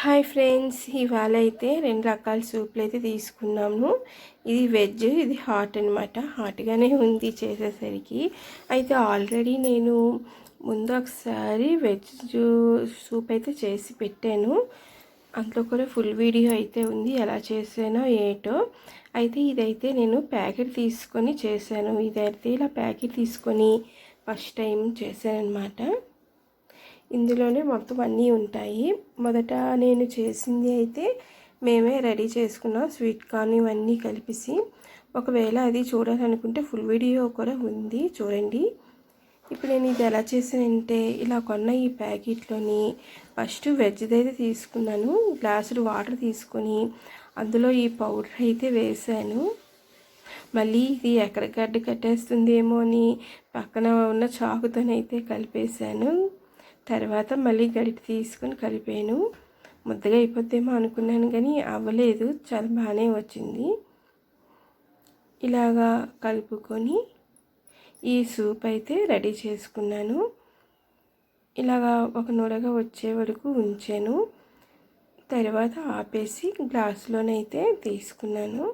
Hi friends ఇవాళ అయితే రెండు రకాల సూప్లు అయితే తీసుకున్నాము. ఇది వెజ్ ఇది హాట్ అనమాట హాట్గానే ఉంది చేసేసరికి. అయితే ఆల్రెడీ నేను ముందు ఒకసారి వెజ్ సూప్ అయితే చేసి పెట్టాను. అందులో కూడా ఫుల్ వీడియో అయితే ఉంది ఎలా చేసానో ఏటో. అయితే ఇదైతే నేను ప్యాకెట్ తీసుకొని చేశాను ఇదైతే ఇలా ప్యాకెట్ తీసుకొని ఫస్ట్ టైం చేశాను అనమాట ఇందులోనే మొత్తం అన్నీ ఉంటాయి. మొదట నేను చేసింది అయితే మేమే రెడీ చేసుకున్నాం స్వీట్ కార్న్ ఇవన్నీ కలిపేసి. ఒకవేళ అది చూడాలనుకుంటే ఫుల్ వీడియో కూడా ఉంది చూడండి. ఇప్పుడు నేను ఇది ఎలా చేసానంటే ఇలా కొన్న ఈ ప్యాకెట్లోని ఫస్ట్ వెజ్ది అయితే తీసుకున్నాను. గ్లాసులు వాటర్ తీసుకొని అందులో ఈ పౌడర్ అయితే వేసాను మళ్ళీ ఇది ఎక్కడ గడ్డ కట్టేస్తుందేమో అని పక్కన ఉన్న చాకుతోనైతే కలిపేశాను. తర్వాత మళ్ళీ గడిపి తీసుకొని కలిపాను. ముద్దగా అయిపోద్దేమో అనుకున్నాను కానీ అవ్వలేదు. చాలా బాగానే వచ్చింది. ఇలాగా కలుపుకొని ఈ సూప్ అయితే రెడీ చేసుకున్నాను. ఇలాగా ఒక నూరగా వచ్చే వరకు ఉంచాను. తర్వాత ఆపేసి గ్లాసులోనైతే తీసుకున్నాను.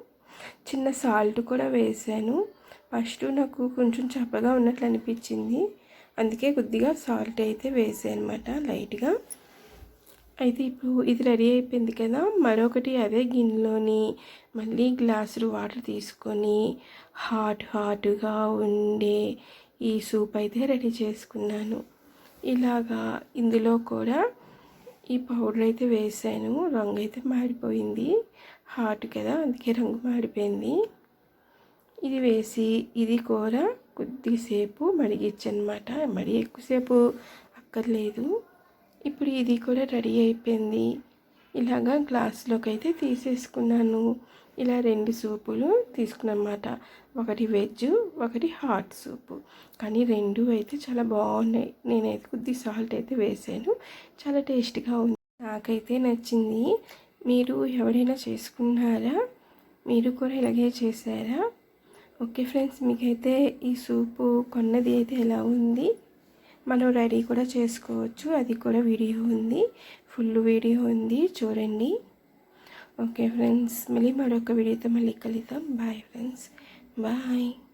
చిన్న సాల్ట్ కూడా వేసాను. ఫస్ట్ నాకు కొంచెం చప్పగా ఉన్నట్లు అనిపించింది. అందుకే కొద్దిగా సాల్ట్ అయితే వేసాను అనమాట లైట్గా. అయితే ఇప్పుడు ఇది రెడీ అయిపోయింది కదా మరొకటి అదే గిన్నెలోని మళ్ళీ గ్లాసులు వాటర్ తీసుకొని హాట్ హాట్గా ఉండే ఈ సూప్ అయితే రెడీ చేసుకున్నాను. ఇలాగా ఇందులో కూడా ఈ పౌడర్ అయితే వేసాను రంగు అయితే మారిపోయింది. హాట్ కదా అందుకే రంగు మారిపోయింది. ఇది వేసి ఇది కూర కొద్దిసేపు మరిగించనమాట మడి ఎక్కువసేపు అక్కర్లేదు. ఇప్పుడు ఇది కూడా రెడీ అయిపోయింది. ఇలాగా గ్లాస్లోకి అయితే తీసేసుకున్నాను. ఇలా రెండు సూపులు తీసుకున్నమాట. ఒకటి వెజ్ ఒకటి హాట్ సూపు. కానీ రెండు అయితే చాలా బాగున్నాయి. నేనైతే కొద్ది సాల్ట్ అయితే వేసాను. చాలా టేస్ట్గా ఉంది. నాకైతే నచ్చింది. మీరు ఎవరైనా చేసుకున్నారా? మీరు కూడా ఇలాగే చేశారా? ఓకే ఫ్రెండ్స్ మీకైతే ఈ సూపు కొన్నది అయితే ఎలా ఉంది? మనం రెడీ కూడా చేసుకోవచ్చు. అది కూడా వీడియో ఉంది. ఫుల్ వీడియో ఉంది. చూడండి. ఓకే ఫ్రెండ్స్ మళ్ళీ మరొక వీడియోతో మళ్ళీ కలుద్దాం. Bye friends. బాయ్.